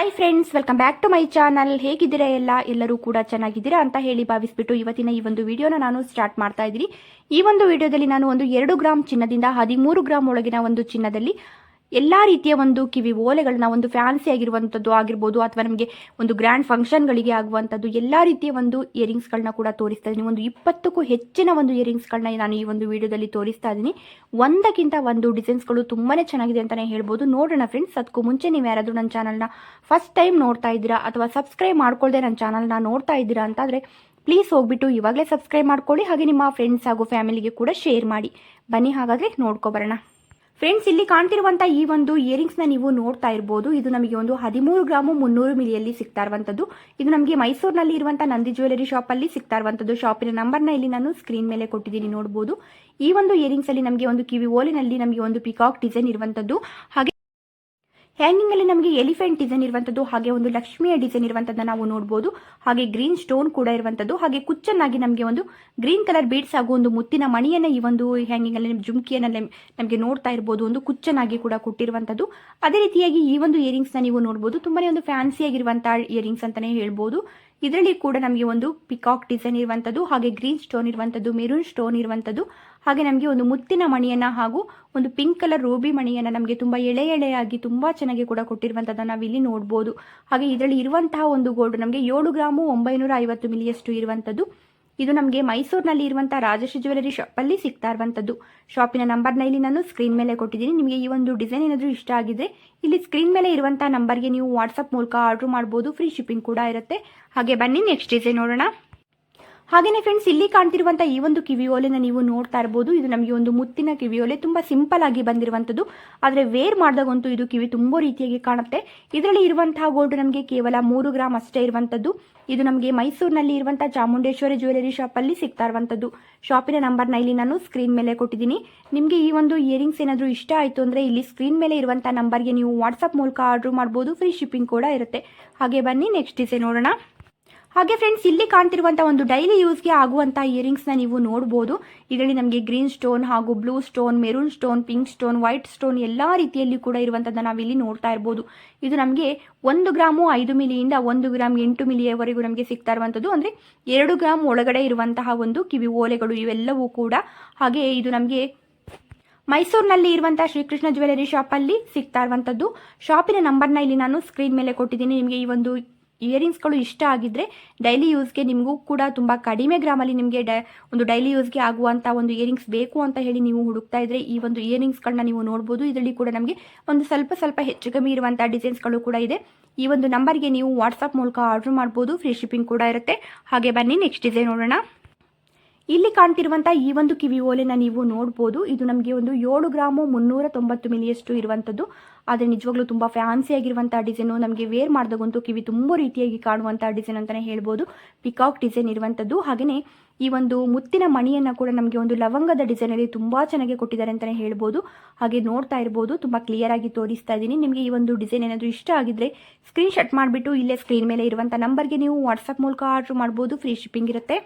Hi friends welcome back to my channel ಹೇಗಿದ್ದೀರಾ ಎಲ್ಲ? ಎಲ್ಲರೂ ಕೂಡ ಚೆನ್ನಾಗಿದ್ದೀರಾ ಅಂತ ಹೇಳಿ ಭಾವಿಸ್ಬಿಟ್ಟು ಇವತ್ತಿನ ಈ ಒಂದು ವಿಡಿಯೋನ ನಾನು ಸ್ಟಾರ್ಟ್ ಮಾಡ್ತಾ ಇದ್ದೀನಿ. ಈ ಒಂದು ವಿಡಿಯೋದಲ್ಲಿ ನಾನು ಒಂದು ಎರಡು ಗ್ರಾಮ್ ಚಿನ್ನದಿಂದ ಹದಿಮೂರು ಗ್ರಾಮ್ ಒಳಗಿನ ಒಂದು ಚಿನ್ನದಲ್ಲಿ ಎಲ್ಲ ರೀತಿಯ ಒಂದು ಕಿವಿ ಓಲೆಗಳನ್ನ, ಒಂದು ಫ್ಯಾನ್ಸಿ ಆಗಿರುವಂಥದ್ದು ಆಗಿರ್ಬೋದು ಅಥವಾ ನಮಗೆ ಒಂದು ಗ್ರ್ಯಾಂಡ್ ಫಂಕ್ಷನ್ಗಳಿಗೆ ಆಗುವಂಥದ್ದು ಎಲ್ಲ ರೀತಿಯ ಒಂದು ಇಯರಿಂಗ್ಸ್ಗಳನ್ನ ಕೂಡ ತೋರಿಸ್ತಾ ಇದ್ದೀನಿ. ಒಂದು ಇಪ್ಪತ್ತಕ್ಕೂ ಹೆಚ್ಚಿನ ಒಂದು ಇಯರಿಂಗ್ಸ್ಗಳನ್ನ ನಾನು ಈ ಒಂದು ವಿಡಿಯೋದಲ್ಲಿ ತೋರಿಸ್ತಾ ಇದ್ದೀನಿ. ಒಂದಕ್ಕಿಂತ ಒಂದು ಡಿಸೈನ್ಸ್ಗಳು ತುಂಬಾ ಚೆನ್ನಾಗಿದೆ ಅಂತಲೇ ಹೇಳ್ಬೋದು. ನೋಡೋಣ ಫ್ರೆಂಡ್ಸ್ ಅದಕ್ಕೂ ಮುಂಚೆ ನೀವು ಯಾರಾದರೂ ನನ್ನ ಚಾನಲ್ನ ಫಸ್ಟ್ ಟೈಮ್ ನೋಡ್ತಾ ಇದ್ದೀರಾ ಅಥವಾ ಸಬ್ಸ್ಕ್ರೈಬ್ ಮಾಡ್ಕೊಳ್ದೆ ನನ್ನ ಚಾನಲ್ನ ನೋಡ್ತಾ ಇದ್ದೀರಾ ಅಂತಾದರೆ ಪ್ಲೀಸ್ ಹೋಗ್ಬಿಟ್ಟು ಇವಾಗಲೇ ಸಬ್ಸ್ಕ್ರೈಬ್ ಮಾಡ್ಕೊಳ್ಳಿ, ಹಾಗೆ ನಿಮ್ಮ ಫ್ರೆಂಡ್ಸ್ ಹಾಗೂ ಫ್ಯಾಮಿಲಿಗೆ ಕೂಡ ಶೇರ್ ಮಾಡಿ. ಬನ್ನಿ ಹಾಗಾದರೆ ನೋಡ್ಕೊಬರೋಣ ಫ್ರೆಂಡ್ಸ್ ಇಲ್ಲಿ ಕಾಣ್ತಿರುವಂತಹ ಈ ಒಂದು ಇಯರಿಂಗ್ಸ್ನ ನೀವು ನೋಡ್ತಾ ಇರಬಹುದು ಇದು ನಮಗೆ ಒಂದು ಹದಿಮೂರು ಗ್ರಾಮು ಮುನ್ನೂರು ಮಿಲಿಯಲ್ಲಿ ಸಿಗ್ತಾ ಇರುವಂತದ್ದು. ಇದು ನಮಗೆ ಮೈಸೂರಿನಲ್ಲಿ ಇರುವಂತಹ ನಂದಿ ಜ್ಯುವೆಲರಿ ಶಾಪ್ ಅಲ್ಲಿ ಸಿಗ್ತಾ ಇರುವಂತದ್ದು. ಶಾಪಿನ ನಂಬರ್ನ ಇಲ್ಲಿ ನಾನು ಸ್ಕ್ರೀನ್ ಮೇಲೆ ಕೊಟ್ಟಿದ್ದೀನಿ ನೋಡಬಹುದು ಈ ಒಂದು ಇಯರಿಂಗ್ಸ್ ಅಲ್ಲಿ ನಮಗೆ ಒಂದು ಕಿವಿ ಓಲಿನಲ್ಲಿ ನಮಗೆ ಒಂದು ಪಿಕಾಕ್ ಡಿಸೈನ್ ಇರುವಂತದ್ದು. ಹಾಗೆ ಹ್ಯಾಂಗಿಂಗ್ ಅಲ್ಲಿ ನಮಗೆ ಎಲಿಫೆಂಟ್ ಡಿಸೈನ್ ಇರುವಂತದ್ದು, ಹಾಗೆ ಒಂದು ಲಕ್ಷ್ಮಿಯ ಡಿಸೈನ್ ಇರುವಂತದ್ದು ನಾವು ನೋಡಬಹುದು ಹಾಗೆ ಗ್ರೀನ್ ಸ್ಟೋನ್ ಕೂಡ ಇರುವಂತದ್ದು. ಹಾಗೆ ಕುಚ್ಚನ್ನಾಗಿ ನಮಗೆ ಒಂದು ಗ್ರೀನ್ ಕಲರ್ ಬೀಡ್ಸ್ ಹಾಗೂ ಒಂದು ಮುತ್ತಿನ ಮಣಿಯನ್ನ ಈ ಒಂದು ಹ್ಯಾಂಗಿಂಗ್ ಅಲ್ಲಿ ಜುಮ್ಕಿಯನ್ನ ನಮಗೆ ನೋಡ್ತಾ ಇರಬಹುದು ಒಂದು ಕುಚ್ಚನ್ನಾಗಿ ಕೂಡ ಕೊಟ್ಟಿರುವಂತದ್ದು. ಅದೇ ರೀತಿಯಾಗಿ ಈ ಒಂದು ಇಯರಿಂಗ್ಸ್ನ ನೀವು ನೋಡಬಹುದು ತುಂಬಾನೇ ಒಂದು ಫ್ಯಾನ್ಸಿ ಆಗಿರುವಂತಹ ಇಯರಿಂಗ್ಸ್ ಅಂತಾನೆ ಹೇಳ್ಬಹುದು ಇದರಲ್ಲಿ ಕೂಡ ನಮಗೆ ಒಂದು ಪಿಕಾಕ್ ಡಿಸೈನ್ ಇರುವಂತದ್ದು, ಹಾಗೆ ಗ್ರೀನ್ ಸ್ಟೋನ್ ಇರುವಂತದ್ದು ಮೆರೂನ್ ಸ್ಟೋನ್ ಇರುವಂಥದ್ದು ಹಾಗೆ ನಮಗೆ ಒಂದು ಮುತ್ತಿನ ಮಣಿಯನ್ನ ಹಾಗೂ ಒಂದು ಪಿಂಕ್ ಕಲರ್ ರೂಬಿ ಮಣಿಯನ್ನ ನಮಗೆ ತುಂಬಾ ಎಳೆ ಎಳೆಯಾಗಿ ತುಂಬಾ ಚೆನ್ನಾಗಿ ಕೂಡ ಕೊಟ್ಟಿರುವಂಥದ್ದನ್ನ ನಾವು ಇಲ್ಲಿ ನೋಡಬಹುದು ಹಾಗೆ ಇದರಲ್ಲಿ ಇರುವಂತಹ ಒಂದು ಗೋಲ್ಡ್ ನಮಗೆ ಏಳು ಗ್ರಾಮು ಒಂಬೈನೂರ ಐವತ್ತು ಮಿಲಿಯಷ್ಟು ಇರುವಂಥದ್ದು ಇದು ನಮಗೆ ಮೈಸೂರಿನಲ್ಲಿ ಇರುವಂಥ ರಾಜಶ್ರೀ ಜ್ಯುವೆಲರಿ ಶಾಪಲ್ಲಿ ಸಿಗ್ತಾ ಇರುವಂಥದ್ದು ಶಾಪಿನ ನಂಬರ್ನ ಇಲ್ಲಿ ನಾನು ಸ್ಕ್ರೀನ್ ಮೇಲೆ ಕೊಟ್ಟಿದ್ದೀನಿ. ನಿಮಗೆ ಈ ಒಂದು ಡಿಸೈನ್ ಏನಾದರೂ ಇಷ್ಟ ಆಗಿದ್ರೆ ಇಲ್ಲಿ ಸ್ಕ್ರೀನ್ ಮೇಲೆ ಇರುವಂಥ ನಂಬರ್ಗೆ ನೀವು ವಾಟ್ಸಪ್ ಮೂಲಕ ಆರ್ಡರ್ ಮಾಡ್ಬೋದು. ಫ್ರೀ ಶಿಪ್ಪಿಂಗ್ ಕೂಡ ಇರುತ್ತೆ. ಹಾಗೆ ಬನ್ನಿ ನೆಕ್ಸ್ಟ್ ಡಿಸೈನ್ ನೋಡೋಣ. ಹಾಗೇನೆ ಫ್ರೆಂಡ್ಸ್ ಇಲ್ಲಿ ಕಾಣ್ತಿರುವಂಥ ಈ ಒಂದು ಕಿವಿಯೋಲೆನ ನೀವು ನೋಡ್ತಾ ಇರಬಹುದು ಇದು ನಮಗೆ ಒಂದು ಮುತ್ತಿನ ಕಿವಿಯೋಲೆ ತುಂಬಾ ಸಿಂಪಲ್ ಆಗಿ ಬಂದಿರುವಂಥದ್ದು ಆದರೆ ವೇರ್ ಮಾಡಿದಾಗಂತೂ ಇದು ಕಿವಿ ತುಂಬಾ ರೀತಿಯಾಗಿ ಕಾಣುತ್ತೆ. ಇದರಲ್ಲಿ ಇರುವಂತಹ ಗೋಲ್ಡ್ ನಮಗೆ ಕೇವಲ ಮೂರು ಗ್ರಾಮ್ ಅಷ್ಟೇ ಇರುವಂಥದ್ದು ಇದು ನಮಗೆ ಮೈಸೂರಿನಲ್ಲಿ ಇರುವಂತಹ ಚಾಮುಂಡೇಶ್ವರಿ ಜ್ಯುವೆಲರಿ ಶಾಪಲ್ಲಿ ಸಿಗ್ತಾ ಇರುವಂಥದ್ದು ಶಾಪಿನ ನಂಬರ್ನ ಇಲ್ಲಿ ನಾನು ಸ್ಕ್ರೀನ್ ಮೇಲೆ ಕೊಟ್ಟಿದ್ದೀನಿ. ನಿಮಗೆ ಈ ಒಂದು ಇಯರಿಂಗ್ಸ್ ಏನಾದರೂ ಇಷ್ಟ ಆಯಿತು ಅಂದರೆ ಇಲ್ಲಿ ಸ್ಕ್ರೀನ್ ಮೇಲೆ ಇರುವಂಥ ನಂಬರ್ಗೆ ನೀವು ವಾಟ್ಸಪ್ ಮೂಲಕ ಆರ್ಡರ್ ಮಾಡ್ಬೋದು. ಫ್ರೀ ಶಿಪ್ಪಿಂಗ್ ಕೂಡ ಇರುತ್ತೆ. ಹಾಗೆ ಬನ್ನಿ ನೆಕ್ಸ್ಟ್ ಡಿಸೈನ್ ನೋಡೋಣ. ಹಾಗೆ ಫ್ರೆಂಡ್ಸ್ ಇಲ್ಲಿ ಕಾಣ್ತಿರುವಂಥ ಒಂದು ಡೈಲಿ ಯೂಸ್ಗೆ ಇಯರಿಂಗ್ಸ್ ಇಯರಿಂಗ್ಸ್ನ ನೀವು ನೋಡಬಹುದು ಇದರಲ್ಲಿ ನಮಗೆ ಗ್ರೀನ್ ಸ್ಟೋನ್ ಹಾಗೂ blue stone maroon stone pink stone white stone ಎಲ್ಲ ರೀತಿಯಲ್ಲಿ ಕೂಡ ಇರುವಂಥದ್ದನ್ನು ನಾವಿಲ್ಲಿ ನೋಡ್ತಾ ಇರ್ಬೋದು. ಇದು ನಮಗೆ ಒಂದು ಗ್ರಾಮು ಐದು ಮಿಲಿಯಿಂದ ಒಂದು ಗ್ರಾಮ್ ಎಂಟು ಮಿಲಿಯವರೆಗೂ ನಮಗೆ ಸಿಗ್ತಾ ಇರುವಂಥದ್ದು ಅಂದರೆ ಎರಡು ಗ್ರಾಮ್ ಒಳಗಡೆ ಇರುವಂತಹ ಒಂದು ಕಿವಿ ಓಲೆಗಳು ಇವೆಲ್ಲವೂ ಕೂಡ. ಹಾಗೆ ಇದು ನಮಗೆ ಮೈಸೂರಿನಲ್ಲಿ ಇರುವಂತಹ ಶ್ರೀಕೃಷ್ಣ ಜ್ಯುವೆಲರಿ ಶಾಪಲ್ಲಿ ಸಿಗ್ತಾ ಇರುವಂಥದ್ದು ಶಾಪಿನ ನಂಬರ್ನ ಇಲ್ಲಿ ನಾನು ಸ್ಕ್ರೀನ್ ಮೇಲೆ ಕೊಟ್ಟಿದ್ದೀನಿ. ನಿಮಗೆ ಈ ಒಂದು ಇಯರಿಂಗ್ಸ್ಗಳು ಇಷ್ಟ ಆಗಿದ್ರೆ ಡೈಲಿ ಯೂಸ್ಗೆ ನಿಮಗೂ ಕೂಡ ತುಂಬ ಕಡಿಮೆ ಗ್ರಾಮಲ್ಲಿ ನಿಮಗೆ ಡೈ, ಒಂದು ಡೈಲಿ ಯೂಸ್ಗೆ ಆಗುವಂಥ ಒಂದು ಇಯರಿಂಗ್ಸ್ ಬೇಕು ಅಂತ ಹೇಳಿ ನೀವು ಹುಡುಕ್ತಾ ಇದ್ರೆ ಈ ಒಂದು ಇಯರಿಂಗ್ಸ್ಗಳನ್ನ ನೀವು ನೋಡ್ಬೋದು. ಇದರಲ್ಲಿ ಕೂಡ ನಮಗೆ ಒಂದು ಸ್ವಲ್ಪ ಸ್ವಲ್ಪ ಹೆಚ್ಚು ಕಮ್ಮಿ ಇರುವಂಥ ಡಿಸೈನ್ಸ್ಗಳು ಕೂಡ ಇದೆ. ಈ ಒಂದು ನಂಬರ್ಗೆ ನೀವು ವಾಟ್ಸಪ್ ಮೂಲಕ ಆರ್ಡರ್ ಮಾಡ್ಬೋದು. ಫ್ರೀ ಶಿಪ್ಪಿಂಗ್ ಕೂಡ ಇರುತ್ತೆ. ಹಾಗೆ ಬನ್ನಿ ನೆಕ್ಸ್ಟ್ ಡಿಸೈನ್ ನೋಡೋಣ. ಇಲ್ಲಿ ಕಾಣ್ತಿರುವಂಥ ಈ ಒಂದು ಕಿವಿ ಓಲೆನ ನೀವು ನೋಡ್ಬೋದು. ಇದು ನಮಗೆ ಒಂದು ಏಳು ಗ್ರಾಮು ಮುನ್ನೂರ ತೊಂಬತ್ತು ಮಿಲಿಯಷ್ಟು ಇರುವಂಥದ್ದು ಆದರೆ ನಿಜವಾಗ್ಲೂ ತುಂಬ ಫ್ಯಾನ್ಸಿ ಆಗಿರುವಂಥ ಡಿಸೈನು ನಮಗೆ ವೇರ್ ಮಾಡಿದಾಗಂತೂ ಕಿವಿ ತುಂಬ ರೀತಿಯಾಗಿ ಕಾಣುವಂಥ ಡಿಸೈನ್ ಅಂತಲೇ ಹೇಳ್ಬೋದು. ಪಿಕಾಕ್ ಡಿಸೈನ್ ಇರುವಂಥದ್ದು ಹಾಗೆಯೇ ಈ ಒಂದು ಮುತ್ತಿನ ಮಣಿಯನ್ನು ಕೂಡ ನಮಗೆ ಒಂದು ಲವಂಗದ ಡಿಸೈನಲ್ಲಿ ತುಂಬ ಚೆನ್ನಾಗಿ ಕೊಟ್ಟಿದ್ದಾರೆ ಅಂತಲೇ ಹೇಳ್ಬೋದು. ಹಾಗೆ ನೋಡ್ತಾ ಇರ್ಬೋದು. ತುಂಬ ಕ್ಲಿಯರ್ ಆಗಿ ತೋರಿಸ್ತಾ ಇದ್ದೀನಿ. ನಿಮಗೆ ಈ ಒಂದು ಡಿಸೈನ್ ಏನಾದರೂ ಇಷ್ಟ ಆಗಿದ್ರೆ ಸ್ಕ್ರೀನ್ ಶಾಟ್ ಮಾಡಿಬಿಟ್ಟು ಇಲ್ಲೇ ಸ್ಕ್ರೀನ್ ಮೇಲೆ ಇರುವಂಥ ನಂಬರ್ಗೆ ನೀವು ವಾಟ್ಸಪ್ ಮೂಲಕ ಆರ್ಡರ್ ಮಾಡ್ಬೋದು. ಫ್ರೀ ಶಿಪ್ಪಿಂಗ್ ಇರುತ್ತೆ.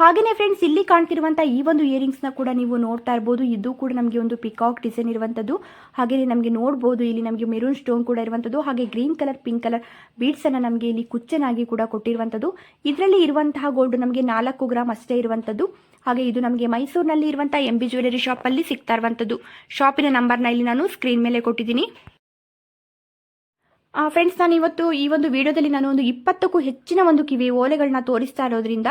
ಹಾಗೆಯೇ ಫ್ರೆಂಡ್ಸ್ ಇಲ್ಲಿ ಕಾಣ್ತಿರುವಂಥ ಈ ಒಂದು ಇಯರಿಂಗ್ಸ್ನ ಕೂಡ ನೀವು ನೋಡ್ತಾ ಇರ್ಬೋದು. ಇದು ಕೂಡ ನಮಗೆ ಒಂದು ಪಿಕಾಕ್ ಡಿಸೈನ್ ಇರುವಂಥದ್ದು ಹಾಗೆಯೇ ನಮಗೆ ನೋಡ್ಬೋದು, ಇಲ್ಲಿ ನಮಗೆ ಮೆರೂನ್ ಸ್ಟೋನ್ ಕೂಡ ಇರುವಂಥದ್ದು ಹಾಗೆ ಗ್ರೀನ್ ಕಲರ್ ಪಿಂಕ್ ಕಲರ್ ಬೀಡ್ಸನ್ನು ನಮಗೆ ಇಲ್ಲಿ ಕುಚ್ಚನಾಗಿ ಕೂಡ ಕೊಟ್ಟಿರುವಂಥದ್ದು ಇದರಲ್ಲಿ ಇರುವಂತಹ ಗೋಲ್ಡ್ ನಮಗೆ ನಾಲ್ಕು ಗ್ರಾಮ್ ಅಷ್ಟೇ ಇರುವಂಥದ್ದು ಹಾಗೆ ಇದು ನಮಗೆ ಮೈಸೂರಿನಲ್ಲಿ ಇರುವಂಥ ಎಂ ಬಿ ಜ್ಯುವೆಲರಿ ಶಾಪಲ್ಲಿ ಸಿಗ್ತಾ ಇರುವಂಥದ್ದು ಶಾಪಿನ ನಂಬರ್ನ ಇಲ್ಲಿ ನಾನು ಸ್ಕ್ರೀನ್ ಮೇಲೆ ಕೊಟ್ಟಿದ್ದೀನಿ. ಫ್ರೆಂಡ್ಸ್ ನಾನು ಇವತ್ತು ಈ ಒಂದು ವಿಡಿಯೋದಲ್ಲಿ ನಾನು ಒಂದು ಇಪ್ಪತ್ತಕ್ಕೂ ಹೆಚ್ಚಿನ ಒಂದು ಕಿವಿ ಓಲೆಗಳನ್ನ ತೋರಿಸ್ತಾ ಇರೋದ್ರಿಂದ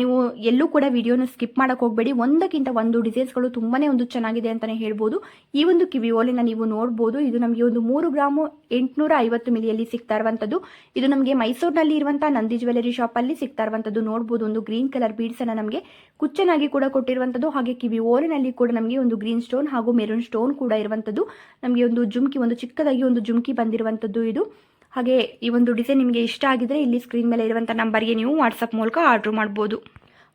ನೀವು ಎಲ್ಲೂ ಕೂಡ ವಿಡಿಯೋನ ಸ್ಕಿಪ್ ಮಾಡಕ್ಕೆ ಹೋಗಬೇಡಿ. ಒಂದಕ್ಕಿಂತ ಒಂದು ಡಿಸೈನ್ಸ್ಗಳು ತುಂಬಾನೇ ಒಂದು ಚೆನ್ನಾಗಿದೆ ಅಂತಾನೆ ಹೇಳ್ಬೋದು. ಈ ಒಂದು ಕಿವಿ ಓಲೆನ ನೀವು ನೋಡ್ಬೋದು. ಇದು ನಮಗೆ ಒಂದು ಮೂರು ಗ್ರಾಮು ಎಂಟುನೂರ ಐವತ್ತು ಮಿಲಿಯಲ್ಲಿ ಸಿಗ್ತಾ ಇರುವಂಥದ್ದು ಇದು ನಮಗೆ ಮೈಸೂರಿನಲ್ಲಿ ಇರುವಂಥ ನಂದಿ ಜ್ಯುವೆಲರಿ ಶಾಪಲ್ಲಿ ಸಿಗ್ತಾ ಇರುವಂಥದ್ದು ನೋಡ್ಬೋದು, ಒಂದು ಗ್ರೀನ್ ಕಲರ್ ಬೀಡ್ಸನ್ನು ನಮಗೆ ಕುಚ್ಚನಾಗಿ ಕೂಡ ಕೊಟ್ಟಿರುವಂಥದ್ದು ಹಾಗೆ ಕಿವಿ ಓಲಿನಲ್ಲಿ ಕೂಡ ನಮಗೆ ಒಂದು ಗ್ರೀನ್ ಸ್ಟೋನ್ ಹಾಗೂ ಮೆರೂನ್ ಸ್ಟೋನ್ ಕೂಡ ಇರುವಂಥದ್ದು ನಮಗೆ ಒಂದು ಜುಮ್ಕಿ, ಒಂದು ಚಿಕ್ಕದಾಗಿ ಒಂದು ಜುಮ್ಕಿ ಬಂದಿರುವಂಥದ್ದು ಇದು. ಹಾಗೆ ಈ ಒಂದು ಡಿಸೈನ್ ನಿಮಗೆ ಇಷ್ಟ ಆಗಿದ್ರೆ ಇಲ್ಲಿ ಸ್ಕ್ರೀನ್ ಮೇಲೆ ಇರುವಂಥ ನಂಬರ್ಗೆ ನೀವು ವಾಟ್ಸಪ್ ಮೂಲಕ ಆರ್ಡರ್ ಮಾಡಬಹುದು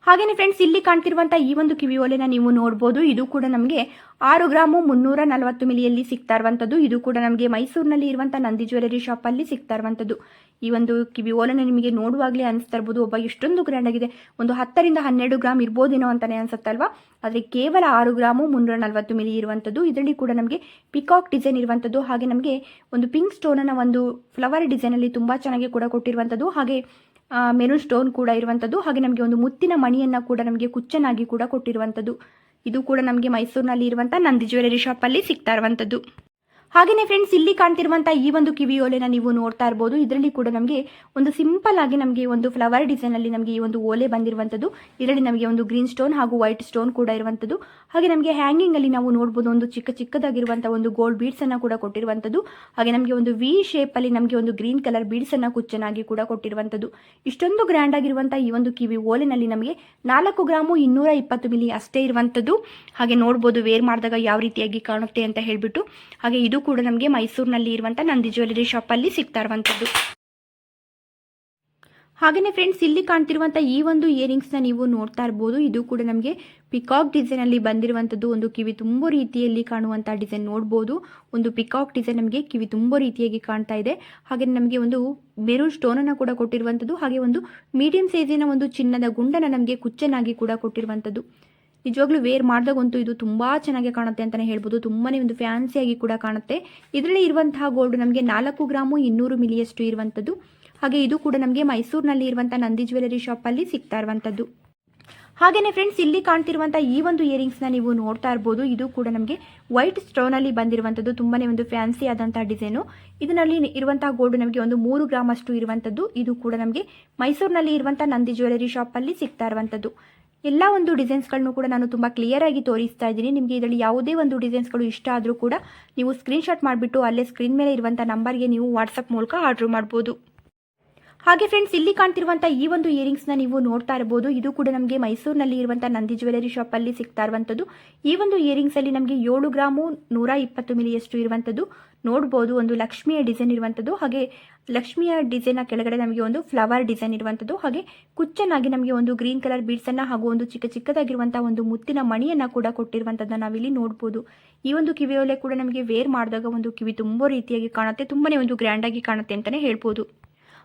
ಹಾಗೆಯೇ ಫ್ರೆಂಡ್ಸ್ ಇಲ್ಲಿ ಕಾಣ್ತಿರುವಂತಹ ಈ ಒಂದು ಕಿವಿ ಓಲೆನ ನೀವು ನೋಡಬಹುದು ಇದು ಕೂಡ ನಮಗೆ ಆರು ಗ್ರಾಮು ಮುನ್ನೂರ ನಲವತ್ತು ಮಿಲಿಯಲ್ಲಿ ಸಿಗ್ತಾ ಇರುವಂಥದ್ದು ಇದು ಕೂಡ ನಮಗೆ ಮೈಸೂರಿನಲ್ಲಿ ಇರುವಂಥ ನಂದಿ ಜ್ಯುವೆಲರಿ ಶಾಪಲ್ಲಿ ಸಿಗ್ತಾ ಇರುವಂಥದ್ದು ಈ ಒಂದು ಕಿವಿ ಓಲೆನ ನಿಮಗೆ ನೋಡುವಾಗಲೇ ಅನಿಸ್ತಾ ಇರ್ಬೋದು. ಒಬ್ಬ ಎಷ್ಟೊಂದು ಗ್ರ್ಯಾಂಡ್ ಆಗಿದೆ. ಒಂದು ಹತ್ತರಿಂದ ಹನ್ನೆರಡು ಗ್ರಾಮ್ ಇರ್ಬೋದೇನೋ ಅಂತಾನೆ ಅನ್ಸುತ್ತಲ್ವಾ? ಆದರೆ ಕೇವಲ ಆರು ಗ್ರಾಮು ಮುನ್ನೂರ ನಲವತ್ತು ಮಿಲಿ ಇರುವಂಥದ್ದು. ಇದರಲ್ಲಿ ಕೂಡ ನಮಗೆ ಪಿಕಾಕ್ ಡಿಸೈನ್ ಇರುವಂಥದ್ದು. ಹಾಗೆ ನಮಗೆ ಒಂದು ಪಿಂಕ್ ಸ್ಟೋನನ್ನು ಒಂದು ಫ್ಲವರ್ ಡಿಸೈನಲ್ಲಿ ತುಂಬ ಚೆನ್ನಾಗಿ ಕೂಡ ಕೊಟ್ಟಿರುವಂಥದ್ದು. ಹಾಗೆ ಮೆರೂನ್ ಸ್ಟೋನ್ ಕೂಡ ಇರುವಂಥದ್ದು. ಹಾಗೆ ನಮಗೆ ಒಂದು ಮುತ್ತಿನ ಮಣಿಯನ್ನು ಕೂಡ ನಮಗೆ ಕುಚ್ಚನಾಗಿ ಕೂಡ ಕೊಟ್ಟಿರುವಂಥದ್ದು. ಇದು ಕೂಡ ನಮಗೆ ಮೈಸೂರಿನಲ್ಲಿ ಇರುವಂಥ ನಂದಿ ಜ್ಯುವೆಲರಿ ಶಾಪಲ್ಲಿ ಸಿಗ್ತಾ ಇರುವಂಥದ್ದು. ಹಾಗೆಯೇ ಫ್ರೆಂಡ್ಸ್ ಇಲ್ಲಿ ಕಾಣ್ತಿರುವಂಥ ಈ ಒಂದು ಕಿವಿ ಓಲೆನ ನೀವು ನೋಡ್ತಾ ಇರ್ಬೋದು. ಇದರಲ್ಲಿ ಕೂಡ ನಮಗೆ ಒಂದು ಸಿಂಪಲ್ ಆಗಿ ನಮಗೆ ಒಂದು ಫ್ಲವರ್ ಡಿಸೈನಲ್ಲಿ ನಮಗೆ ಈ ಒಂದು ಓಲೆ ಬಂದಿರುವಂಥದ್ದು ಇದರಲ್ಲಿ ನಮಗೆ ಒಂದು ಗ್ರೀನ್ ಸ್ಟೋನ್ ಹಾಗೂ ವೈಟ್ ಸ್ಟೋನ್ ಕೂಡ ಇರುವಂಥದ್ದು ಹಾಗೆ ನಮಗೆ ಹ್ಯಾಂಗಿಂಗಲ್ಲಿ ನಾವು ನೋಡ್ಬೋದು ಒಂದು ಚಿಕ್ಕ ಚಿಕ್ಕದಾಗಿರುವಂಥ ಒಂದು ಗೋಲ್ಡ್ ಬೀಡ್ಸನ್ನು ಕೂಡ ಕೊಟ್ಟಿರುವಂಥದ್ದು ಹಾಗೆ ನಮಗೆ ಒಂದು ವಿ ಶೇಪಲ್ಲಿ ನಮಗೆ ಒಂದು ಗ್ರೀನ್ ಕಲರ್ ಬೀಡ್ಸನ್ನು ಕುಚ್ಚನಾಗಿ ಕೂಡ ಕೊಟ್ಟಿರುವಂಥದ್ದು ಇಷ್ಟೊಂದು ಗ್ರ್ಯಾಂಡ್ ಆಗಿರುವಂಥ ಈ ಒಂದು ಕಿವಿ ಓಲೆನಲ್ಲಿ ನಮಗೆ ನಾಲ್ಕು ಗ್ರಾಮು ಇನ್ನೂರ ಇಪ್ಪತ್ತು ಮಿಲಿ ಅಷ್ಟೇ ಇರುವಂಥದ್ದು ಹಾಗೆ ನೋಡ್ಬೋದು, ವೇರ್ ಮಾಡಿದಾಗ ಯಾವ ರೀತಿಯಾಗಿ ಕಾಣುತ್ತೆ ಅಂತ ಹೇಳಿಬಿಟ್ಟು. ಹಾಗೆ ಇದು ಕೂಡ ನಮಗೆ ಮೈಸೂರಿನಲ್ಲಿ ಇರುವಂಥ ನಂದಿ ಜ್ಯುವೆಲರಿ ಶಾಪಲ್ಲಿ ಸಿಗ್ತಾ ಇರುವಂಥದ್ದು ಹಾಗೆಯೇ ಫ್ರೆಂಡ್ಸ್ ಇಲ್ಲಿ ಕಾಣ್ತಿರುವಂಥ ಈ ಒಂದು ಇಯರಿಂಗ್ಸ್ನ ನೀವು ನೋಡ್ತಾ ಇರ್ಬೋದು. ಇದು ಕೂಡ ನಮಗೆ ಪಿಕಾಕ್ ಡಿಸೈನಲ್ಲಿ ಬಂದಿರುವಂಥದ್ದು ಒಂದು ಕಿವಿ ತುಂಬ ರೀತಿಯಲ್ಲಿ ಕಾಣುವಂಥ ಡಿಸೈನ್ ನೋಡ್ಬೋದು. ಒಂದು ಪಿಕಾಕ್ ಡಿಸೈನ್ ನಮಗೆ ಕಿವಿ ತುಂಬ ರೀತಿಯಾಗಿ ಕಾಣ್ತಾ ಇದೆ. ಹಾಗೆ ನಮಗೆ ಒಂದು ಮೆರೂನ್ ಸ್ಟೋನನ್ನು ಕೂಡ ಕೊಟ್ಟಿರುವಂಥದ್ದು ಹಾಗೆ ಒಂದು ಮೀಡಿಯಂ ಸೈಜಿನ ಒಂದು ಚಿನ್ನದ ಗುಂಡನ್ನು ನಮಗೆ ಕುಚ್ಚನಾಗಿ ಕೂಡ ಕೊಟ್ಟಿರುವಂಥದ್ದು ನಿಜವಾಗ್ಲೂ ವೇರ್ ಮಾಡಿದಾಗಂತೂ ಇದು ತುಂಬ ಚೆನ್ನಾಗಿ ಕಾಣುತ್ತೆ ಅಂತಲೇ ಹೇಳ್ಬೋದು. ತುಂಬಾ ಒಂದು ಫ್ಯಾನ್ಸಿಯಾಗಿ ಕೂಡ ಕಾಣುತ್ತೆ. ಇದರಲ್ಲಿ ಇರುವಂತಹ ಗೋಲ್ಡ್ ನಮಗೆ ನಾಲ್ಕು ಗ್ರಾಮು ಇನ್ನೂರು ಮಿಲಿಯಷ್ಟು ಇರುವಂಥದ್ದು. ಹಾಗೆ ಇದು ಕೂಡ ನಮಗೆ ಮೈಸೂರಿನಲ್ಲಿ ಇರುವಂಥ ನಂದಿ ಜ್ಯುವೆಲರಿ ಶಾಪಲ್ಲಿ ಸಿಗ್ತಾ ಇರುವಂಥದ್ದು. ಹಾಗೆಯೇ ಫ್ರೆಂಡ್ಸ್ ಇಲ್ಲಿ ಕಾಣ್ತಿರುವಂಥ ಈ ಒಂದು ಇಯರಿಂಗ್ಸ್ನ ನೀವು ನೋಡ್ತಾ ಇರ್ಬೋದು. ಇದು ಕೂಡ ನಮಗೆ ವೈಟ್ ಸ್ಟೋನಲ್ಲಿ ಬಂದಿರುವಂಥದ್ದು. ತುಂಬಾ ಒಂದು ಫ್ಯಾನ್ಸಿ ಆದಂಥ ಡಿಸೈನು ಇದರಲ್ಲಿ ಇರುವಂತಹ ಗೋಲ್ಡ್ ನಮಗೆ ಒಂದು ಮೂರು ಗ್ರಾಮ್ ಅಷ್ಟು ಇರುವಂಥದ್ದು. ಇದು ಕೂಡ ನಮಗೆ ಮೈಸೂರಿನಲ್ಲಿ ಇರುವಂಥ ನಂದಿ ಜ್ಯುವೆಲರಿ ಶಾಪಲ್ಲಿ ಸಿಗ್ತಾ ಇರುವಂಥದ್ದು. ಎಲ್ಲ ಒಂದು ಡಿಸೈನ್ಸ್ಗಳನ್ನು ಕೂಡ ನಾನು ತುಂಬ ಕ್ಲಿಯರ್ ಆಗಿ ತೋರಿಸ್ತಾ ಇದ್ದೀನಿ. ನಿಮಗೆ ಇದರಲ್ಲಿ ಯಾವುದೇ ಒಂದು ಡಿಸೈನ್ಸ್ಗಳು ಇಷ್ಟ ಆದರೂ ಕೂಡ ನೀವು ಸ್ಕ್ರೀನ್ಶಾಟ್ ಮಾಡಿಬಿಟ್ಟು ಅಲ್ಲೇ ಸ್ಕ್ರೀನ್ ಮೇಲೆ ಇರುವಂಥ ನಂಬರ್ಗೆ ನೀವು ವಾಟ್ಸಪ್ ಮೂಲಕ ಆರ್ಡ್ರ್ ಮಾಡ್ಬೋದು. ಹಾಗೆ ಫ್ರೆಂಡ್ಸ್ ಇಲ್ಲಿ ಕಾಣ್ತಿರುವಂತಹ ಈ ಒಂದು ಇಯರಿಂಗ್ಸ್ನ ನೀವು ನೋಡ್ತಾ ಇರಬಹುದು ಇದು ಕೂಡ ನಮಗೆ ಮೈಸೂರಿನಲ್ಲಿ ಇರುವಂತಹ ನಂದಿ ಜ್ಯುವೆಲರಿ ಶಾಪಲ್ಲಿ ಸಿಗ್ತಾ ಇರುವಂಥದ್ದು ಈ ಒಂದು ಇಯರಿಂಗ್ಸ್ ಅಲ್ಲಿ ನಮಗೆ ಏಳು ಗ್ರಾಮು ನೂರ ಇಪ್ಪತ್ತು ಮಿಲಿಯಷ್ಟು ಇರುವಂಥದ್ದು ನೋಡಬಹುದು ಒಂದು ಲಕ್ಷ್ಮಿಯ ಡಿಸೈನ್ ಇರುವಂಥದ್ದು ಹಾಗೆ ಲಕ್ಷ್ಮಿಯ ಡಿಸೈನ್ನ ಕೆಳಗಡೆ ನಮಗೆ ಒಂದು ಫ್ಲವರ್ ಡಿಸೈನ್ ಇರುವಂಥದ್ದು ಹಾಗೆ ಕುಚ್ಚನಾಗಿ ನಮಗೆ ಒಂದು ಗ್ರೀನ್ ಕಲರ್ ಬೀಡ್ಸನ್ನು ಹಾಗೂ ಒಂದು ಚಿಕ್ಕ ಚಿಕ್ಕದಾಗಿರುವಂತಹ ಒಂದು ಮುತ್ತಿನ ಮಣಿಯನ್ನ ಕೂಡ ಕೊಟ್ಟಿರುವಂಥದ್ದನ್ನು ನಾವಿಲ್ಲಿ ನೋಡಬಹುದು ಈ ಒಂದು ಕಿವಿಯೊಲೆ ಕೂಡ ನಮಗೆ ವೇರ್ ಮಾಡಿದಾಗ ಒಂದು ಕಿವಿ ತುಂಬಾ ರೀತಿಯಾಗಿ ಕಾಣುತ್ತೆ. ತುಂಬಾನೇ ಒಂದು ಗ್ರ್ಯಾಂಡಾಗಿ ಕಾಣುತ್ತೆ ಅಂತಾನೆ ಹೇಳ್ಬೋದು.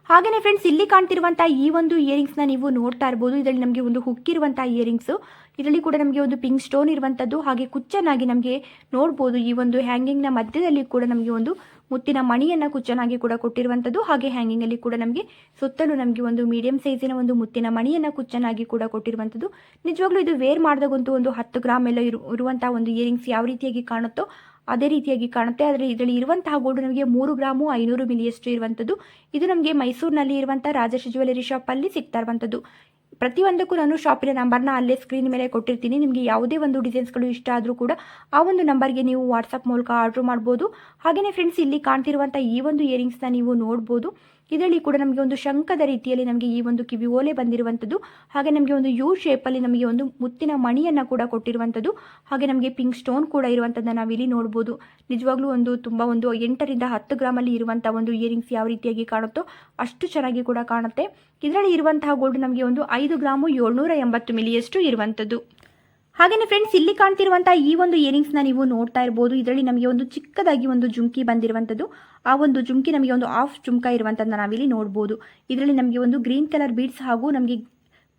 ಹಾಗೆಯೇ ಫ್ರೆಂಡ್ಸ್ ಇಲ್ಲಿ ಕಾಣ್ತಿರುವಂತಹ ಈ ಒಂದು ಇಯರಿಂಗ್ಸ್ನ ನೀವು ನೋಡ್ತಾ ಇರಬಹುದು ಇದರಲ್ಲಿ ನಮಗೆ ಒಂದು ಹುಕ್ಕಿರುವಂಥ ಇಯರಿಂಗ್ಸು ಇದರಲ್ಲಿ ಕೂಡ ನಮಗೆ ಒಂದು ಪಿಂಕ್ ಸ್ಟೋನ್ ಇರುವಂಥದ್ದು ಹಾಗೆ ಕುಚ್ಚನಾಗಿ ನಮಗೆ ನೋಡಬಹುದು ಈ ಒಂದು ಹ್ಯಾಂಗಿಂಗ್ನ ಮಧ್ಯದಲ್ಲಿ ಕೂಡ ನಮಗೆ ಒಂದು ಮುತ್ತಿನ ಮಣಿಯನ್ನು ಕುಚ್ಚನಾಗಿ ಕೂಡ ಕೊಟ್ಟಿರುವಂಥದ್ದು ಹಾಗೆ ಹ್ಯಾಂಗಿಂಗ್ ಅಲ್ಲಿ ಕೂಡ ನಮಗೆ ಸುತ್ತಲೂ ನಮಗೆ ಒಂದು ಮೀಡಿಯಂ ಸೈಜಿನ ಒಂದು ಮುತ್ತಿನ ಮಣಿಯನ್ನು ಕುಚ್ಚನಾಗಿ ಕೂಡ ಕೊಟ್ಟಿರುವಂಥದ್ದು ನಿಜವಾಗ್ಲೂ ಇದು ವೇರ್ ಮಾಡಿದಾಗಂತೂ ಒಂದು ಹತ್ತು ಗ್ರಾಮ್ ಎಲ್ಲ ಇರು ಒಂದು ಇಯರಿಂಗ್ಸ್ ಯಾವ ರೀತಿಯಾಗಿ ಕಾಣುತ್ತೋ ಅದೇ ರೀತಿಯಾಗಿ ಕಾಣುತ್ತೆ. ಆದರೆ ಇದರಲ್ಲಿ ಇರುವಂತಹ ಗೋಲ್ಡ್ ನಮಗೆ ಮೂರು ಗ್ರಾಮು ಐನೂರು ಮಿಲಿಯಷ್ಟು ಇರುವಂಥದ್ದು. ಇದು ನಮಗೆ ಮೈಸೂರಿನಲ್ಲಿ ಇರುವಂಥ ರಾಜೇಶ್ ಜ್ಯುವೆಲರಿ ಶಾಪಲ್ಲಿ ಸಿಗ್ತಾ ಇರುವಂಥದ್ದು. ಪ್ರತಿಯೊಂದಕ್ಕೂ ನಾನು ಶಾಪಿನ ನಂಬರ್ನ ಅಲ್ಲೇ ಸ್ಕ್ರೀನ್ ಮೇಲೆ ಕೊಟ್ಟಿರ್ತೀನಿ. ನಿಮಗೆ ಯಾವುದೇ ಒಂದು ಡಿಸೈನ್ಸ್ಗಳು ಇಷ್ಟ ಆದರೂ ಕೂಡ ಆ ಒಂದು ನಂಬರ್ಗೆ ನೀವು ವಾಟ್ಸಪ್ ಮೂಲಕ ಆರ್ಡ್ರ್ ಮಾಡ್ಬೋದು. ಹಾಗೆಯೇ ಫ್ರೆಂಡ್ಸ್ ಇಲ್ಲಿ ಕಾಣ್ತಿರುವಂಥ ಈ ಒಂದು ಇಯರಿಂಗ್ಸ್ನ ನೀವು ನೋಡ್ಬೋದು. ಇದರಲ್ಲಿ ಕೂಡ ನಮಗೆ ಒಂದು ಶಂಕದ ರೀತಿಯಲ್ಲಿ ನಮಗೆ ಈ ಒಂದು ಕಿವಿ ಓಲೆ ಬಂದಿರುವಂಥದ್ದು, ಹಾಗೆ ನಮಗೆ ಒಂದು ಯು ಶೇಪಲ್ಲಿ ನಮಗೆ ಒಂದು ಮುತ್ತಿನ ಮಣಿಯನ್ನು ಕೂಡ ಕೊಟ್ಟಿರುವಂಥದ್ದು, ಹಾಗೆ ನಮಗೆ ಪಿಂಕ್ ಸ್ಟೋನ್ ಕೂಡ ಇರುವಂಥದ್ದನ್ನು ನಾವಿಲ್ಲಿ ನೋಡ್ಬೋದು. ನಿಜವಾಗ್ಲೂ ಒಂದು ತುಂಬ ಒಂದು ಎಂಟರಿಂದ ಹತ್ತು ಗ್ರಾಮಲ್ಲಿ ಇರುವಂಥ ಒಂದು ಇಯರಿಂಗ್ಸ್ ಯಾವ ರೀತಿಯಾಗಿ ಕಾಣುತ್ತೋ ಅಷ್ಟು ಚೆನ್ನಾಗಿ ಕೂಡ ಕಾಣುತ್ತೆ. ಇದರಲ್ಲಿ ಇರುವಂತಹ ಗೋಲ್ಡ್ ನಮಗೆ ಒಂದು ಐದು ಗ್ರಾಮು ಏಳ್ನೂರ ಎಂಬತ್ತು ಮಿಲಿಯಷ್ಟು ಇರುವಂಥದ್ದು. ಹಾಗೆಯೇ ಫ್ರೆಂಡ್ಸ್ ಇಲ್ಲಿ ಕಾಣ್ತಿರುವಂತಹ ಈ ಒಂದು ಇಯರಿಂಗ್ಸ್ನ ನೀವು ನೋಡ್ತಾ ಇರಬಹುದು ಇದರಲ್ಲಿ ನಮಗೆ ಒಂದು ಚಿಕ್ಕದಾಗಿ ಒಂದು ಜುಮ್ಕಿ ಬಂದಿರುವಂಥದ್ದು ಆ ಒಂದು ಜುಮ್ಕಿ ನಮಗೆ ಒಂದು ಆಫ್ ಜುಮ್ಕ ಇರುವಂಥದ್ದನ್ನ ನಾವಿಲ್ಲಿ ನೋಡಬಹುದು ಇದರಲ್ಲಿ ನಮಗೆ ಒಂದು ಗ್ರೀನ್ ಕಲರ್ ಬೀಡ್ಸ್ ಹಾಗೂ ನಮಗೆ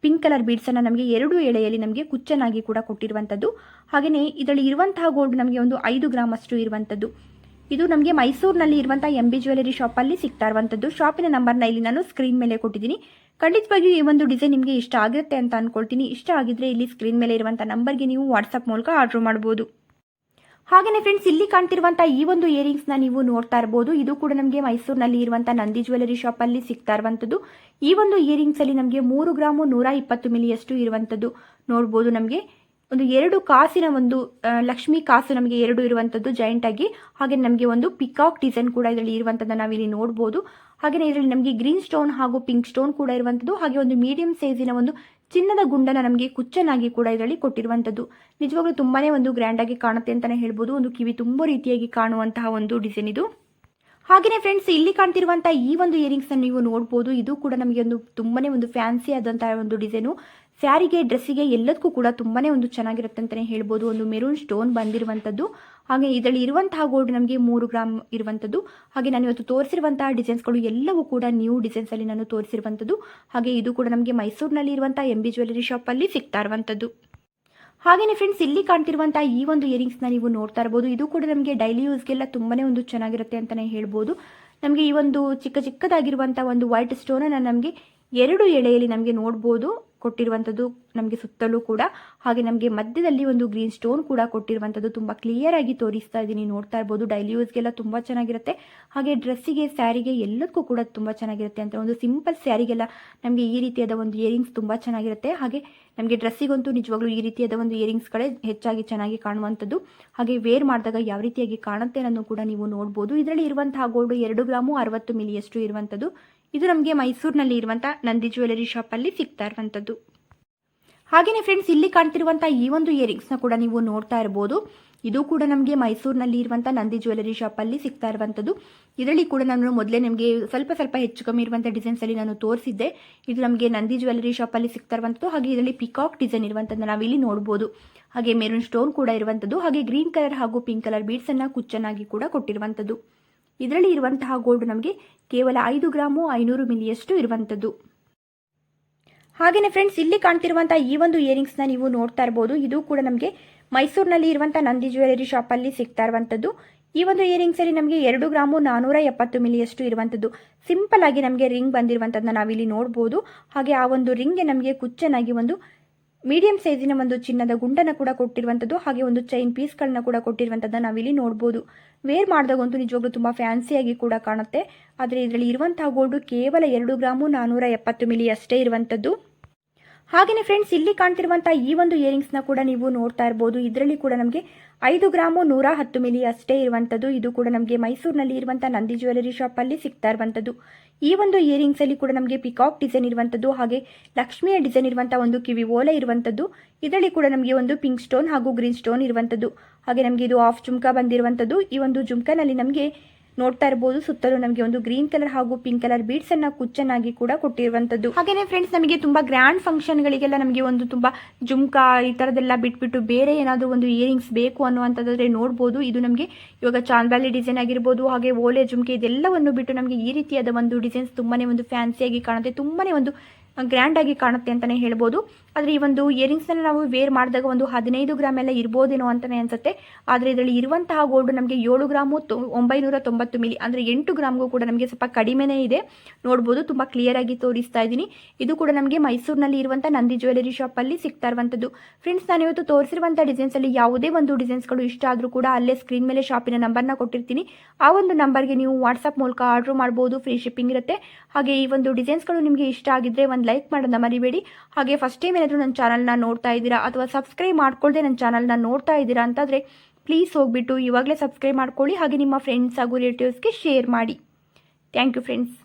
ಪಿಂಕ್ ಕಲರ್ ಬೀಡ್ಸನ್ನು ನಮಗೆ ಎರಡು ಎಳೆಯಲ್ಲಿ ನಮಗೆ ಕುಚ್ಚನಾಗಿ ಕೂಡ ಕೊಟ್ಟಿರುವಂತದ್ದು. ಹಾಗೆಯೇ ಇದರಲ್ಲಿ ಇರುವಂತಹ ಗೋಲ್ಡ್ ನಮಗೆ ಒಂದು ಐದು ಗ್ರಾಮ್ ಅಷ್ಟು ಇರುವಂಥದ್ದು ಇದು ನಮಗೆ ಮೈಸೂರಿನಲ್ಲಿ ಇರುವಂತಹ ಎಂ ಬಿ ಜ್ಯುವೆಲರಿ ಶಾಪಲ್ಲಿ ಸಿಗ್ತಾ ಇರುವಂಥದ್ದು ಶಾಪಿನ ನಂಬರ್ನ ಇಲ್ಲಿ ನಾನು ಸ್ಕ್ರೀನ್ ಮೇಲೆ ಕೊಟ್ಟಿದ್ದೀನಿ. ಖಂಡಿತವಾಗಿಯೂ ಈ ಒಂದು ಡಿಸೈನ್ ನಿಮಗೆ ಇಷ್ಟ ಆಗುತ್ತೆ ಅಂತ ಅಂದ್ಕೊಳ್ತೀನಿ ಇಷ್ಟ ಆಗಿದ್ರೆ ಇಲ್ಲಿ ಸ್ಕ್ರೀನ್ ಮೇಲೆ ಇರುವಂಥ ನಂಬರ್ಗೆ ನೀವು ವಾಟ್ಸಪ್ ಮೂಲಕ ಆರ್ಡರ್ ಮಾಡ್ಬೋದು. ಹಾಗೆಯೇ ಫ್ರೆಂಡ್ಸ್ ಇಲ್ಲಿ ಕಾಣ್ತಿರುವಂಥ ಈ ಒಂದು ಇಯರಿಂಗ್ಸ್ನ ನೀವು ನೋಡ್ತಾ ಇರ್ಬೋದು. ಇದು ಕೂಡ ನಮಗೆ ಮೈಸೂರಿನಲ್ಲಿ ಇರುವಂಥ ನಂದಿ ಜ್ಯುವೆಲರಿ ಶಾಪಲ್ಲಿ ಸಿಗ್ತಾ ಇರುವಂಥದ್ದು. ಈ ಒಂದು ಇಯರಿಂಗ್ಸಲ್ಲಿ ನಮಗೆ ಮೂರು ಗ್ರಾಮು ನೂರ ಇಪ್ಪತ್ತು ಮಿಲಿಯಷ್ಟು ಇರುವಂಥದ್ದು ನೋಡ್ಬೋದು ನಮಗೆ. ಒಂದು ಎರಡು ಕಾಸಿನ ಒಂದು ಲಕ್ಷ್ಮಿ ಕಾಸು ನಮಗೆ ಎರಡು ಇರುವಂಥದ್ದು ಜಾಯಿಂಟ್ ಆಗಿ. ಹಾಗೆ ನಮಗೆ ಒಂದು ಪಿಕಾಕ್ ಡಿಸೈನ್ ಕೂಡ ಇದರಲ್ಲಿ ಇರುವಂಥದ್ದನ್ನು ನಾವಿಲ್ಲಿ ನೋಡ್ಬೋದು. ಹಾಗೆಯೇ ಇದರಲ್ಲಿ ನಮಗೆ ಗ್ರೀನ್ ಸ್ಟೋನ್ ಹಾಗೂ ಪಿಂಕ್ ಸ್ಟೋನ್ ಕೂಡ ಇರುವಂಥದ್ದು ಹಾಗೆ ಒಂದು ಮೀಡಿಯಂ ಸೈಜಿನ ಒಂದು ಚಿನ್ನದ ಗುಂಡನ ನಮಗೆ ಕುಚ್ಚನಾಗಿ ಕೂಡ ಇದರಲ್ಲಿ ಕೊಟ್ಟಿರುವಂಥದ್ದು ನಿಜವಾಗ್ಲೂ ತುಂಬಾನೇ ಒಂದು ಗ್ರ್ಯಾಂಡ್ ಆಗಿ ಕಾಣುತ್ತೆ ಅಂತಾನೆ ಹೇಳ್ಬೋದು. ಒಂದು ಕಿವಿ ತುಂಬಾ ರೀತಿಯಾಗಿ ಕಾಣುವಂತಹ ಒಂದು ಡಿಸೈನ್ ಇದು. ಹಾಗೆಯೇ ಫ್ರೆಂಡ್ಸ್ ಇಲ್ಲಿ ಕಾಣ್ತಿರುವಂತಹ ಈ ಒಂದು ಇಯರಿಂಗ್ಸ್ನ ನೀವು ನೋಡಬಹುದು ಇದು ಕೂಡ ನಮಗೆ ಒಂದು ತುಂಬಾನೇ ಒಂದು ಫ್ಯಾನ್ಸಿ ಆದಂತಹ ಒಂದು ಡಿಸೈನು ಸ್ಯಾರಿಗೆ ಡ್ರೆಸ್ಸಿಗೆ ಎಲ್ಲದಕ್ಕೂ ಕೂಡ ತುಂಬಾನೇ ಒಂದು ಚೆನ್ನಾಗಿರುತ್ತೆ ಅಂತಲೇ ಹೇಳ್ಬೋದು. ಒಂದು ಮೆರೂನ್ ಸ್ಟೋನ್ ಬಂದಿರುವಂಥದ್ದು ಹಾಗೆ ಇದರಲ್ಲಿ ಇರುವಂತಹ ಗೋಲ್ಡ್ ನಮಗೆ ಮೂರು ಗ್ರಾಮ್ ಇರುವಂಥದ್ದು ಹಾಗೆ ನಾನು ಇವತ್ತು ತೋರಿಸಿರುವಂತಹ ಡಿಸೈನ್ಸ್ಗಳು ಎಲ್ಲವೂ ಕೂಡ ನ್ಯೂ ಡಿಸೈನ್ಸಲ್ಲಿ ನಾನು ತೋರಿಸಿರುವಂಥದ್ದು ಹಾಗೆ ಇದು ಕೂಡ ನಮಗೆ ಮೈಸೂರಿನಲ್ಲಿ ಇರುವಂಥ ಎಂ ಬಿ ಜ್ಯುವೆಲರಿ ಶಾಪಲ್ಲಿ ಸಿಗ್ತಾ ಇರುವಂಥದ್ದು ಹಾಗೆಯೇ ಫ್ರೆಂಡ್ಸ್ ಇಲ್ಲಿ ಕಾಣ್ತಿರುವಂಥ ಈ ಒಂದು ಇಯರಿಂಗ್ಸ್ನ ನೀವು ನೋಡ್ತಾ ಇರ್ಬೋದು. ಇದು ಕೂಡ ನಮಗೆ ಡೈಲಿ ಯೂಸ್ಗೆಲ್ಲ ತುಂಬಾ ಒಂದು ಚೆನ್ನಾಗಿರುತ್ತೆ ಅಂತಲೇ ಹೇಳ್ಬೋದು. ನಮಗೆ ಈ ಒಂದು ಚಿಕ್ಕ ಚಿಕ್ಕದಾಗಿರುವಂಥ ಒಂದು ವೈಟ್ ಸ್ಟೋನನ್ನು ನಮಗೆ ಎರಡು ಎಳೆಯಲ್ಲಿ ನಮಗೆ ನೋಡ್ಬೋದು. ಕೊಟ್ಟಿರುವಂಥದ್ದು ನಮಗೆ ಸುತ್ತಲೂ ಕೂಡ. ಹಾಗೆ ನಮಗೆ ಮಧ್ಯದಲ್ಲಿ ಒಂದು ಗ್ರೀನ್ ಸ್ಟೋನ್ ಕೂಡ ಕೊಟ್ಟಿರುವಂಥದ್ದು ತುಂಬ ಕ್ಲಿಯರ್ ಆಗಿ ತೋರಿಸ್ತಾ ಇದ್ದೀನಿ ನೋಡ್ತಾ ಇರ್ಬೋದು ಡೈಲಿ ಯೂಸ್ಗೆಲ್ಲ ತುಂಬ ಚೆನ್ನಾಗಿರುತ್ತೆ. ಹಾಗೆ ಡ್ರೆಸ್ಸಿಗೆ ಸ್ಯಾರಿಗೆ ಎಲ್ಲದಕ್ಕೂ ಕೂಡ ತುಂಬ ಚೆನ್ನಾಗಿರುತ್ತೆ ಅಂತ ಒಂದು ಸಿಂಪಲ್ ಸ್ಯಾರಿಗೆಲ್ಲ ನಮಗೆ ಈ ರೀತಿಯಾದ ಒಂದು ಇಯರಿಂಗ್ಸ್ ತುಂಬ ಚೆನ್ನಾಗಿರುತ್ತೆ. ಹಾಗೆ ನಮಗೆ ಡ್ರೆಸ್ಸಿಗಂತೂ ನಿಜವಾಗ್ಲೂ ಈ ರೀತಿಯಾದ ಒಂದು ಇಯರಿಂಗ್ಸ್ಗಳೇ ಹೆಚ್ಚಾಗಿ ಚೆನ್ನಾಗಿ ಕಾಣುವಂಥದ್ದು ಹಾಗೆ ವೇರ್ ಮಾಡಿದಾಗ ಯಾವ ರೀತಿಯಾಗಿ ಕಾಣುತ್ತೆ ಅನ್ನೋದು ಕೂಡ ನೀವು ನೋಡ್ಬೋದು. ಇದರಲ್ಲಿ ಇರುವಂತಹ ಗೋಲ್ಡ್ ಎರಡು ಗ್ರಾಮು ಅರವತ್ತು ಮಿಲಿಯಷ್ಟು ಇರುವಂಥದ್ದು ಇದು ನಮಗೆ ಮೈಸೂರಿನಲ್ಲಿ ಇರುವಂಥ ನಂದಿ ಜ್ಯುವೆಲರಿ ಶಾಪಲ್ಲಿ ಸಿಗ್ತಾ ಇರುವಂಥದ್ದು ಹಾಗೆಯೇ ಫ್ರೆಂಡ್ಸ್ ಇಲ್ಲಿ ಕಾಣ್ತಿರುವಂಥ ಈ ಒಂದು ಇಯರಿಂಗ್ಸ್ನ ಕೂಡ ನೀವು ನೋಡ್ತಾ ಇರ್ಬೋದು. ಇದು ಕೂಡ ನಮಗೆ ಮೈಸೂರಿನಲ್ಲಿ ಇರುವಂಥ ನಂದಿ ಜ್ಯುವೆಲರಿ ಶಾಪಲ್ಲಿ ಸಿಗ್ತಾ ಇರುವಂಥದ್ದು ಇದರಲ್ಲಿ ಕೂಡ ನಾನು ಮೊದಲೇ ನಿಮಗೆ ಸ್ವಲ್ಪ ಸ್ವಲ್ಪ ಹೆಚ್ಚು ಕಮ್ಮಿ ಇರುವಂಥ ಡಿಸೈನ್ಸಲ್ಲಿ ನಾನು ತೋರಿಸಿದ್ದೆ. ಇದು ನಮಗೆ ನಂದಿ ಜ್ಯುವೆಲರಿ ಶಾಪಲ್ಲಿ ಸಿಗ್ತಾ ಇರುವಂಥದ್ದು ಹಾಗೆ ಇದರಲ್ಲಿ ಪಿಕಾಕ್ ಡಿಸೈನ್ ಇರುವಂಥದ್ದು ನಾವಿಲ್ಲಿ ನೋಡ್ಬೋದು. ಹಾಗೆ ಮೆರೂನ್ ಸ್ಟೋನ್ ಕೂಡ ಇರುವಂಥದ್ದು ಹಾಗೆ ಗ್ರೀನ್ ಕಲರ್ ಹಾಗೂ ಪಿಂಕ್ ಕಲರ್ ಬೀಡ್ಸನ್ನು ಕುಚ್ಚನಾಗಿ ಕೂಡ ಕೊಟ್ಟಿರುವಂಥದ್ದು ಇದರಲ್ಲಿ ಇರುವಂತಹ ಗೋಲ್ಡ್ ನಮಗೆ ಕೇವಲ ಐದು ಗ್ರಾಮು ಐನೂರು ಮಿಲಿಯಷ್ಟು ಇರುವಂಥದ್ದು. ಹಾಗೆಯೇ ಫ್ರೆಂಡ್ಸ್ ಇಲ್ಲಿ ಕಾಣ್ತಿರುವಂಥ ಈ ಒಂದು ಇಯರಿಂಗ್ಸ್ನ ನೀವು ನೋಡ್ತಾ ಇರ್ಬೋದು. ಇದು ಕೂಡ ನಮಗೆ ಮೈಸೂರಿನಲ್ಲಿ ಇರುವಂಥ ನಂದಿ ಜ್ಯುವೆಲರಿ ಶಾಪಲ್ಲಿ ಸಿಗ್ತಾ ಇರುವಂಥದ್ದು. ಈ ಒಂದು ಇಯರಿಂಗ್ಸಲ್ಲಿ ನಮಗೆ ಎರಡು ಗ್ರಾಮು ನಾನೂರ ಎಪ್ಪತ್ತು ಮಿಲಿಯಷ್ಟು ಇರುವಂಥದ್ದು. ಸಿಂಪಲ್ ಆಗಿ ನಮಗೆ ರಿಂಗ್ ಬಂದಿರುವಂಥದ್ದನ್ನ ನಾವಿಲ್ಲಿ ನೋಡ್ಬೋದು. ಹಾಗೆ ಆ ಒಂದು ರಿಂಗ್ಗೆ ನಮಗೆ ಕುಚ್ಚನಾಗಿ ಒಂದು ಮೀಡಿಯಂ ಸೈಜಿನ ಒಂದು ಚಿನ್ನದ ಗುಂಡನ್ನು ಕೂಡ ಕೊಟ್ಟಿರುವಂಥದ್ದು ಹಾಗೆ ಒಂದು ಚೈನ್ ಪೀಸ್ಗಳನ್ನ ಕೂಡ ಕೊಟ್ಟಿರುವಂಥದ್ದನ್ನು ನಾವಿಲ್ಲಿ ನೋಡ್ಬೋದು. ವೇರ್ ಮಾಡಿದಾಗಂತೂ ನಿಜವಾಗ್ಲೂ ತುಂಬ ಫ್ಯಾನ್ಸಿಯಾಗಿ ಕೂಡ ಕಾಣುತ್ತೆ. ಆದರೆ ಇದರಲ್ಲಿ ಇರುವಂತಹ ಗೋಲ್ಡು ಕೇವಲ ಎರಡು ಗ್ರಾಮು ನಾನೂರ ಎಪ್ಪತ್ತು ಮಿಲಿ ಅಷ್ಟೇ ಇರುವಂಥದ್ದು ಹಾಗೆಯೇ ಫ್ರೆಂಡ್ಸ್ ಇಲ್ಲಿ ಕಾಣ್ತಿರುವಂತಹ ಈ ಒಂದು ಇಯರಿಂಗ್ಸ್ನ ಕೂಡ ನೀವು ನೋಡ್ತಾ ಇರಬಹುದು ಇದರಲ್ಲಿ ಕೂಡ ನಮಗೆ ಐದು ಗ್ರಾಮು ನೂರ ಹತ್ತು ಮಿಲಿ ಅಷ್ಟೇ ಇರುವಂತದ್ದು. ಇದು ಕೂಡ ನಮಗೆ ಮೈಸೂರಿನಲ್ಲಿ ಇರುವಂತಹ ನಂದಿ ಜ್ಯುವೆಲರಿ ಶಾಪಲ್ಲಿ ಸಿಗ್ತಾ ಇರುವಂಥದ್ದು ಈ ಒಂದು ಇಯರಿಂಗ್ಸ್ ಅಲ್ಲಿ ಕೂಡ ನಮಗೆ ಪಿಕಾಕ್ ಡಿಸೈನ್ ಇರುವಂತದ್ದು, ಹಾಗೆ ಲಕ್ಷ್ಮಿಯ ಡಿಸೈನ್ ಇರುವಂತಹ ಒಂದು ಕಿವಿ ಓಲೆ ಇರುವಂತದ್ದು. ಇದರಲ್ಲಿ ಕೂಡ ನಮಗೆ ಒಂದು ಪಿಂಕ್ ಸ್ಟೋನ್ ಹಾಗೂ ಗ್ರೀನ್ ಸ್ಟೋನ್ ಇರುವಂತದ್ದು. ಹಾಗೆ ನಮಗೆ ಇದು ಆಫ್ ಜುಮ್ಕಾ ಬಂದಿರುವಂತದ್ದು. ಈ ಒಂದು ಜುಮ್ಕಾನಲ್ಲಿ ನಮಗೆ ನೋಡ್ತಾ ಇರಬಹುದು ಸುತ್ತಲೂ ನಮಗೆ ಒಂದು ಗ್ರೀನ್ ಕಲರ್ ಹಾಗೂ ಪಿಂಕ್ ಕಲರ್ ಬೀಡ್ಸ್ ಅನ್ನ ಕುಚ್ಚನಾಗಿ ಕೂಡ ಕೊಟ್ಟಿರುವಂತದ್ದು ಹಾಗೇನೆ ಫ್ರೆಂಡ್ಸ್ ನಮಗೆ ತುಂಬಾ ಗ್ರ್ಯಾಂಡ್ ಫಂಕ್ಷನ್ ಗಳಿಗೆಲ್ಲ ನಮಗೆ ಒಂದು ತುಂಬಾ ಜುಮ್ಕಾ ಈ ತರದೆಲ್ಲ ಬಿಟ್ಬಿಟ್ಟು ಬೇರೆ ಏನಾದರೂ ಒಂದು ಇಯರಿಂಗ್ಸ್ ಬೇಕು ಅನ್ನುವಂಥದ್ದಾದ್ರೆ ನೋಡಬಹುದು ಇದು ನಮಗೆ ಇವಾಗ ಚಾಂದ್ವಾಲಿ ಡಿಸೈನ್ ಆಗಿರ್ಬೋದು, ಹಾಗೆ ಓಲೆ ಜುಮ್ಕೆ ಇದೆಲ್ಲವನ್ನು ಬಿಟ್ಟು ನಮಗೆ ಈ ರೀತಿಯಾದ ಒಂದು ಡಿಸೈನ್ಸ್ ತುಂಬಾನೇ ಒಂದು ಫ್ಯಾನ್ಸಿಯಾಗಿ ಕಾಣುತ್ತೆ, ತುಂಬಾನೇ ಒಂದು ಗ್ರ್ಯಾಂಡ್ ಆಗಿ ಕಾಣುತ್ತೆ ಅಂತಾನೆ ಹೇಳ್ಬೋದು. ಆದರೆ ಈ ಒಂದು ಇಯರಿಂಗ್ಸ್ನ ನಾವು ವೇರ್ ಮಾಡಿದಾಗ ಒಂದು ಹದಿನೈದು ಗ್ರಾಮ್ ಎಲ್ಲ ಇರ್ಬೋದೇನೋ ಅಂತಾನೆ ಅನ್ಸುತ್ತೆ. ಆದರೆ ಇದರಲ್ಲಿ ಇರುವಂತಹ ಗೋಲ್ಡ್ ನಮಗೆ ಏಳು ಗ್ರಾಮು ಒಂಬೈನೂರ ತೊಂಬತ್ತು ಮಿಲಿ ಅಂದರೆ ಎಂಟು ಗ್ರಾಮ್ಗೂ ಕೂಡ ನಮಗೆ ಸ್ವಲ್ಪ ಕಡಿಮೆನೇ ಇದೆ. ನೋಡ್ಬೋದು ತುಂಬ ಕ್ಲಿಯರ್ ಆಗಿ ತೋರಿಸ್ತಾ ಇದ್ದೀನಿ. ಇದು ಕೂಡ ನಮಗೆ ಮೈಸೂರಿನಲ್ಲಿ ಇರುವಂಥ ನಂದಿ ಜ್ಯುವೆಲರಿ ಶಾಪಲ್ಲಿ ಸಿಗ್ತಾ ಇರುವಂಥದ್ದು ಫ್ರೆಂಡ್ಸ್ ನಾನು ಇವತ್ತು ತೋರಿಸಿರುವಂಥ ಡಿಸೈನ್ಸಲ್ಲಿ ಯಾವುದೇ ಒಂದು ಡಿಸೈನ್ಸ್ಗಳು ಇಷ್ಟ ಆದರೂ ಕೂಡ ಅಲ್ಲೇ ಸ್ಕ್ರೀನ್ ಮೇಲೆ ಶಾಪಿನ ನಂಬರ್ನ ಕೊಟ್ಟಿರ್ತೀನಿ. ಆ ಒಂದು ನಂಬರ್ಗೆ ನೀವು ವಾಟ್ಸಪ್ ಮೂಲಕ ಆರ್ಡ್ರ್ ಮಾಡ್ಬೋದು ಫ್ರೀ ಶಿಪ್ಪಿಂಗ್ ಇರುತ್ತೆ. ಹಾಗೆ ಈ ಒಂದು ಡಿಸೈನ್ಸ್ಗಳು ನಿಮಗೆ ಇಷ್ಟ ಆಗಿದ್ರೆ ಒಂದು ಲೈಕ್ ಮಾಡೋದನ್ನ ಮರಿಬೇಡಿ. ಹಾಗೆ ಫಸ್ಟ್ ಟೈಮ್ ಏನಾದರೂ ನನ್ನ ಚಾನಲ್ನ ನೋಡ್ತಾ ಇದ್ದೀರಾ ಅಥವಾ ಸಬ್ಸ್ಕ್ರೈಬ್ ಮಾಡ್ಕೊಳ್ಳದೆ ನನ್ನ ಚಾನಲ್ನ ನೋಡ್ತಾ ಇದ್ದೀರಾ ಅಂತಂದರೆ ಪ್ಲೀಸ್ ಹೋಗ್ಬಿಟ್ಟು ಇವಾಗಲೇ ಸಬ್ಸ್ಕ್ರೈಬ್ ಮಾಡ್ಕೊಳ್ಳಿ ಹಾಗೆ ನಿಮ್ಮ ಫ್ರೆಂಡ್ಸ್ ಹಾಗೂ ರಿಲೇಟಿವ್ಸ್ಗೆ ಶೇರ್ ಮಾಡಿ. Thank you friends